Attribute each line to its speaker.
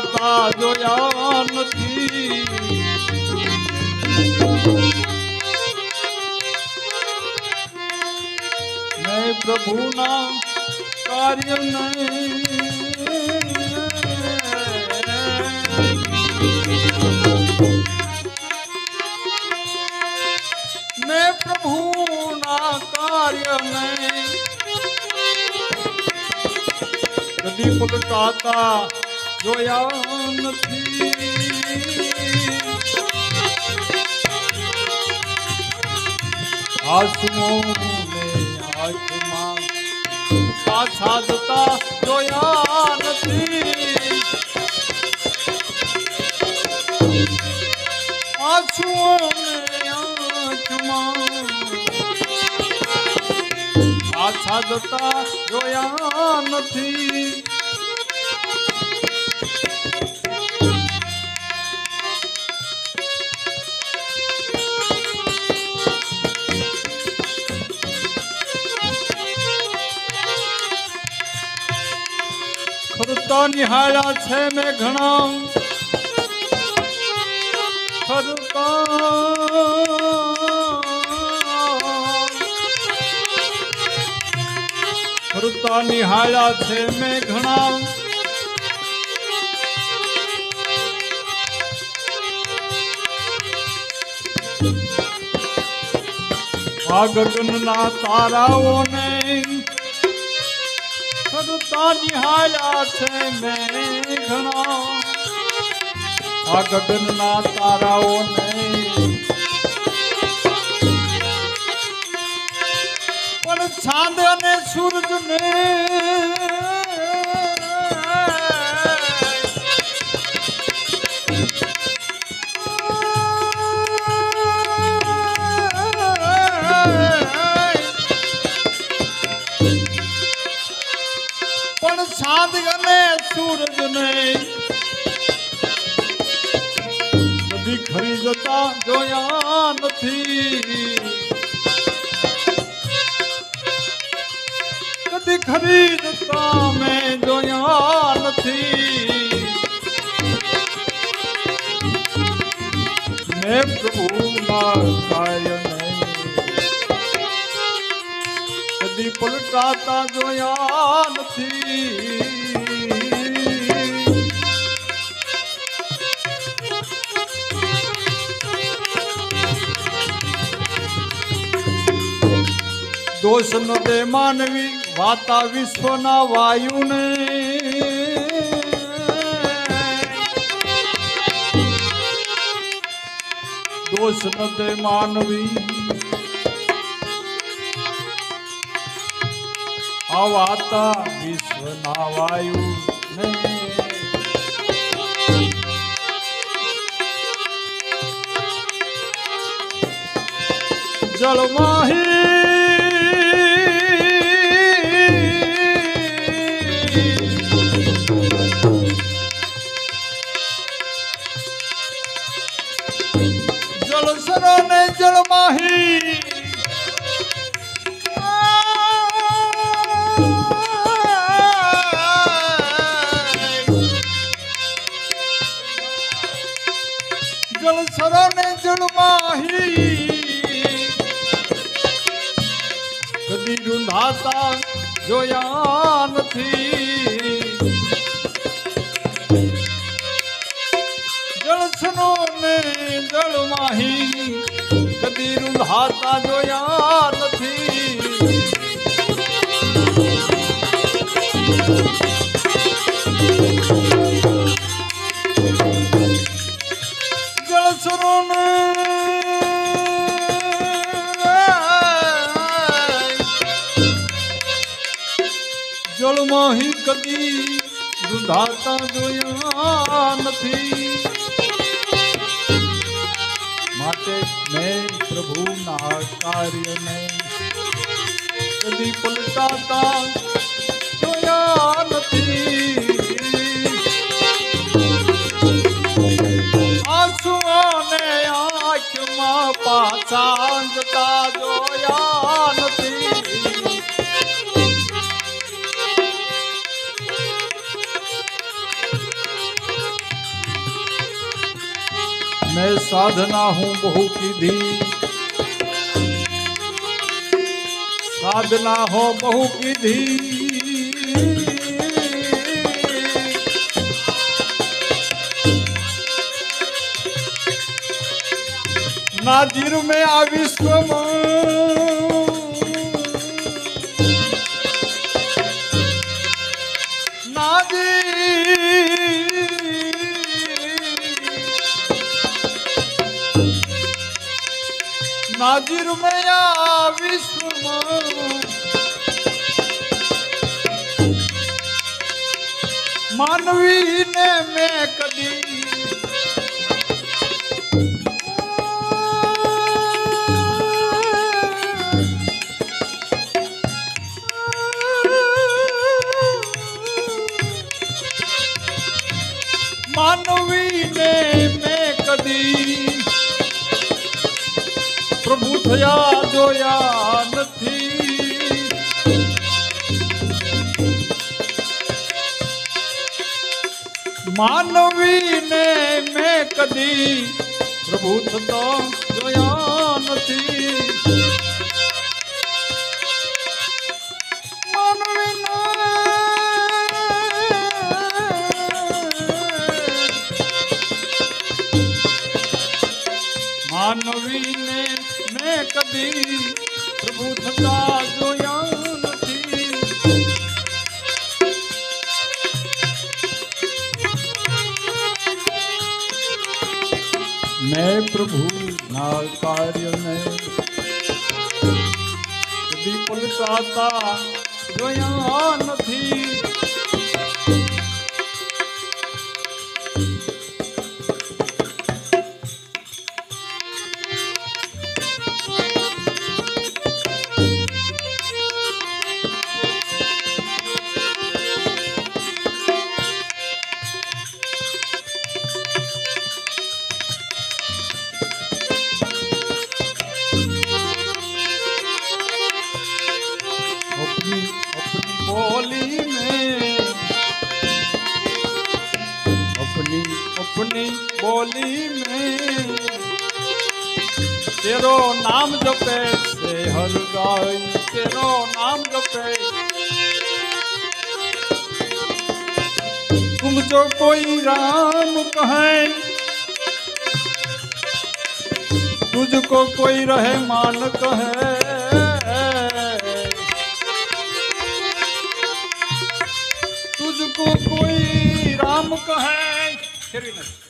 Speaker 1: પલટાતા જોયા નથી. મેં પ્રભુના કાર્ય મેં પ્રભુના કાર્ય કદી પલટાતા જોયા નથી. આસમો આંખમાં પાછા જતા જોયા નથી આંસુઓ આંખમાં પાછા જતા જોયા નથી. ખરતા નિહાળ્યા છે મેં ઘણા. નિહાળ્યા છે મેં ઘણા. આ ગગનના તારાઓને ખરતા નિહાળ્યા છે મેં ઘણા આ ગગનના તારાઓને અને સૂરજને કદી ખરી જતા જોયા નથી કદી ખરીદતા મેં જોયા નથી મેં પ્રભુ કાર્ય કદી પલટાતા જોયા નથી દોષ ન દે માનવી, વાતા વિશ્વના વાયુને. દોષ ન દે માનવી. આ વાતા વિશ્વના વાયુ જળમાહી રૂંધાતા જોયા નથી. જળસનો ને જળમાહી કદી રૂંધાતા જોયા નથી. જળમાહી કદી રૂંધાતા જોયા નથી. માટે મેં પ્રભુના કાર્યને કદી પલટાતા મેં સાધના હું બહુ કીધી સાધના હો બહુ કીધી નાજીર મેં આ વિશ્વમાં નાજીર નાજીર મેરા વિશ્વમાં માનવીને મેં કદી માનવી થયા જોયા નથી. માનવીને મેં કદી પ્રભુ થતા જોયા નથી. મેં પ્રભુ ના કાર્યને કદી પલટાતા જોયા નથી. તેરો નામ જપે છે હર ગાય, તેરો નામ જપે. તુમ જો કોઈ રામ કહે તુજકો કોઈ રહે માન કહે. તુજકો કોઈ રામ કહે, ફેરવી નથી